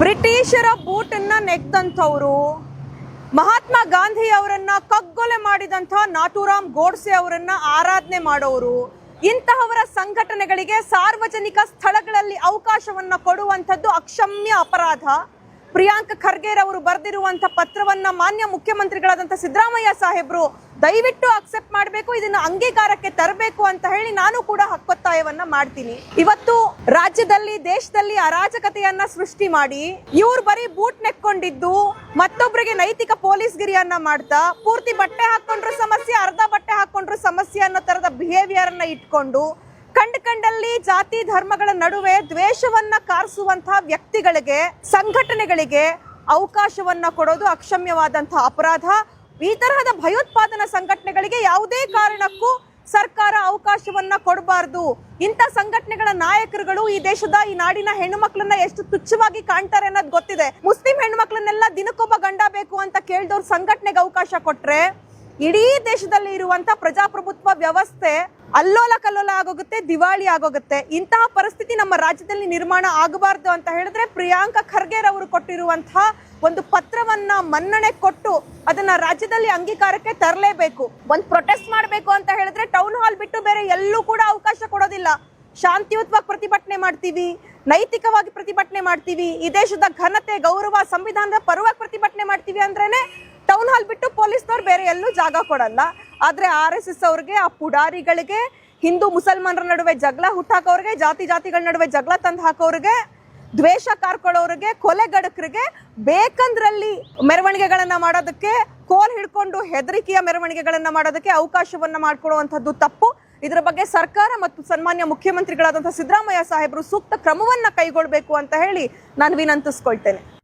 ಬ್ರಿಟಿಷರ ಬೂಟನ್ನ ನೆಗ್ದಂಥವ್ರು, ಮಹಾತ್ಮ ಗಾಂಧಿ ಅವರನ್ನ ಕಗ್ಗೊಲೆ ಮಾಡಿದಂಥ ನಾಟುರಾಮ್ ಗೋಡ್ಸೆ ಅವರನ್ನ ಆರಾಧನೆ ಮಾಡೋರು, ಇಂತಹವರ ಸಂಘಟನೆಗಳಿಗೆ ಸಾರ್ವಜನಿಕ ಸ್ಥಳಗಳಲ್ಲಿ ಅವಕಾಶವನ್ನ ಕೊಡುವಂಥದ್ದು ಅಕ್ಷಮ್ಯ ಅಪರಾಧ. ಪ್ರಿಯಾಂಕ್ ಖರ್ಗೆರವರು ಬರೆದಿರುವಂಥ ಪತ್ರವನ್ನ ಮಾನ್ಯ ಮುಖ್ಯಮಂತ್ರಿಗಳಾದಂಥ ಸಿದ್ದರಾಮಯ್ಯ ಸಾಹೇಬ್ರು ದಯವಿಟ್ಟು ಅಕ್ಸೆಪ್ಟ್ ಮಾಡಬೇಕು, ಇದನ್ನ ಅಂಗೀಕಾರಕ್ಕೆ ತರಬೇಕು ಅಂತ ಹೇಳಿ ನಾನು ಕೂಡ ಹಕ್ಕೊತ್ತಾಯವನ್ನ ಮಾಡ್ತೀನಿ. ಇವತ್ತು ರಾಜ್ಯದಲ್ಲಿ, ದೇಶದಲ್ಲಿ ಅರಾಜಕತೆಯನ್ನ ಸೃಷ್ಟಿ ಮಾಡಿ, ಇವ್ರು ಬರೀ ಬೂಟ್ ನೆಕ್ಕೊಂಡಿದ್ದು ಮತ್ತೊಬ್ಬರಿಗೆ ನೈತಿಕ ಪೊಲೀಸ್ ಗಿರಿಯನ್ನ ಮಾಡ್ತಾ, ಪೂರ್ತಿ ಬಟ್ಟೆ ಹಾಕೊಂಡ್ರು ಸಮಸ್ಯೆ, ಅರ್ಧ ಬಟ್ಟೆ ಹಾಕೊಂಡ್ರು ಸಮಸ್ಯೆ ಅನ್ನೋ ತರದ ಬಿಹೇವಿಯರ್ ಅನ್ನ ಇಟ್ಕೊಂಡು ಕಂಡ ಕಂಡಲ್ಲಿ ಜಾತಿ ಧರ್ಮಗಳ ನಡುವೆ ದ್ವೇಷವನ್ನ ಕಾರಿಸುವಂತಹ ವ್ಯಕ್ತಿಗಳಿಗೆ, ಸಂಘಟನೆಗಳಿಗೆ ಅವಕಾಶವನ್ನ ಕೊಡೋದು ಅಕ್ಷಮ್ಯವಾದಂತಹ ಅಪರಾಧ. ಈ ತರಹದ ಭಯೋತ್ಪಾದನಾ ಸಂಘಟನೆಗಳಿಗೆ ಯಾವುದೇ ಕಾರಣಕ್ಕೂ ಸರ್ಕಾರ ಅವಕಾಶವನ್ನ ಕೊಡಬಾರ್ದು. ಇಂಥ ಸಂಘಟನೆಗಳ ನಾಯಕರುಗಳು ಈ ದೇಶದ, ಈ ನಾಡಿನ ಹೆಣ್ಣು ಮಕ್ಕಳನ್ನ ಎಷ್ಟು ತುಚ್ಛವಾಗಿ ಕಾಣ್ತಾರೆ ಅನ್ನೋದು ಗೊತ್ತಿದೆ. ಮುಸ್ಲಿಂ ಹೆಣ್ಣು ಮಕ್ಕಳನ್ನೆಲ್ಲ ದಿನಕ್ಕೊಬ್ಬ ಗಂಡ ಬೇಕು ಅಂತ ಕೇಳಿದವ್ರ ಸಂಘಟನೆಗೆ ಅವಕಾಶ ಕೊಟ್ರೆ, ಇಡೀ ದೇಶದಲ್ಲಿ ಇರುವಂತ ಪ್ರಜಾಪ್ರಭುತ್ವ ವ್ಯವಸ್ಥೆ ಅಲ್ಲೋಲ ಕಲ್ಲೋಲ ಆಗೋಗುತ್ತೆ, ದಿವಾಳಿ ಆಗೋಗುತ್ತೆ. ಇಂತಹ ಪರಿಸ್ಥಿತಿ ನಮ್ಮ ರಾಜ್ಯದಲ್ಲಿ ನಿರ್ಮಾಣ ಆಗಬಾರ್ದು ಅಂತ ಹೇಳಿದ್ರೆ ಪ್ರಿಯಾಂಕಾ ಖರ್ಗೆರ್ ಅವರು ಕೊಟ್ಟಿರುವಂತಹ ಒಂದು ಪತ್ರವನ್ನ ಮನ್ನಣೆ ಕೊಟ್ಟು ಅದನ್ನ ರಾಜ್ಯದಲ್ಲಿ ಅಂಗೀಕಾರಕ್ಕೆ ತರಲೇಬೇಕು. ಒಂದು ಪ್ರೊಟೆಸ್ಟ್ ಮಾಡಬೇಕು ಅಂತ ಹೇಳಿದ್ರೆ ಟೌನ್ ಹಾಲ್ ಬಿಟ್ಟು ಬೇರೆ ಎಲ್ಲೂ ಕೂಡ ಅವಕಾಶ ಕೊಡೋದಿಲ್ಲ. ಶಾಂತಿಯುತವಾಗಿ ಪ್ರತಿಭಟನೆ ಮಾಡ್ತೀವಿ, ನೈತಿಕವಾಗಿ ಪ್ರತಿಭಟನೆ ಮಾಡ್ತೀವಿ, ಈ ದೇಶದ ಘನತೆ, ಗೌರವ, ಸಂವಿಧಾನದ ಪರವಾಗಿ ಪ್ರತಿಭಟನೆ ಮಾಡ್ತೀವಿ ಅಂದ್ರೇನೆ ಟೌನ್ ಹಾಲ್ ಬಿಟ್ಟು ಪೊಲೀಸ್ನವ್ರು ಬೇರೆ ಎಲ್ಲೂ ಜಾಗ ಕೊಡಲ್ಲ. ಆದ್ರೆ ಆರ್ ಎಸ್ ಎಸ್ ಅವ್ರಿಗೆ, ಆ ಪುಡಾರಿಗಳಿಗೆ, ಹಿಂದೂ ಮುಸಲ್ಮಾನರ ನಡುವೆ ಜಗಳ ಹುಟ್ಟಾಕೋರಿಗೆ ಜಾತಿ ಜಾತಿಗಳ ನಡುವೆ ಜಗಳ ತಂದು ಹಾಕೋರಿಗೆ ದ್ವೇಷ ಕಾರ್ಕೊಳ್ಳೋರಿಗೆ ಕೊಲೆಗಡಕರಿಗೆ ಬೇಕಂದ್ರಲ್ಲಿ ಮೆರವಣಿಗೆಗಳನ್ನ ಮಾಡೋದಕ್ಕೆ, ಕೋಲ್ ಹಿಡ್ಕೊಂಡು ಹೆದರಿಕೆಯ ಮೆರವಣಿಗೆಗಳನ್ನ ಮಾಡೋದಕ್ಕೆ ಅವಕಾಶವನ್ನ ಮಾಡ್ಕೊಡುವಂಥದ್ದು ತಪ್ಪು. ಇದರ ಬಗ್ಗೆ ಸರ್ಕಾರ ಮತ್ತು ಸನ್ಮಾನ್ಯ ಮುಖ್ಯಮಂತ್ರಿಗಳಾದಂಥ ಸಿದ್ದರಾಮಯ್ಯ ಸಾಹೇಬರು ಸೂಕ್ತ ಕ್ರಮವನ್ನ ಕೈಗೊಳ್ಳಬೇಕು ಅಂತ ಹೇಳಿ ನಾನು ವಿನಂತಿಸ್ಕೊಳ್ತೇನೆ.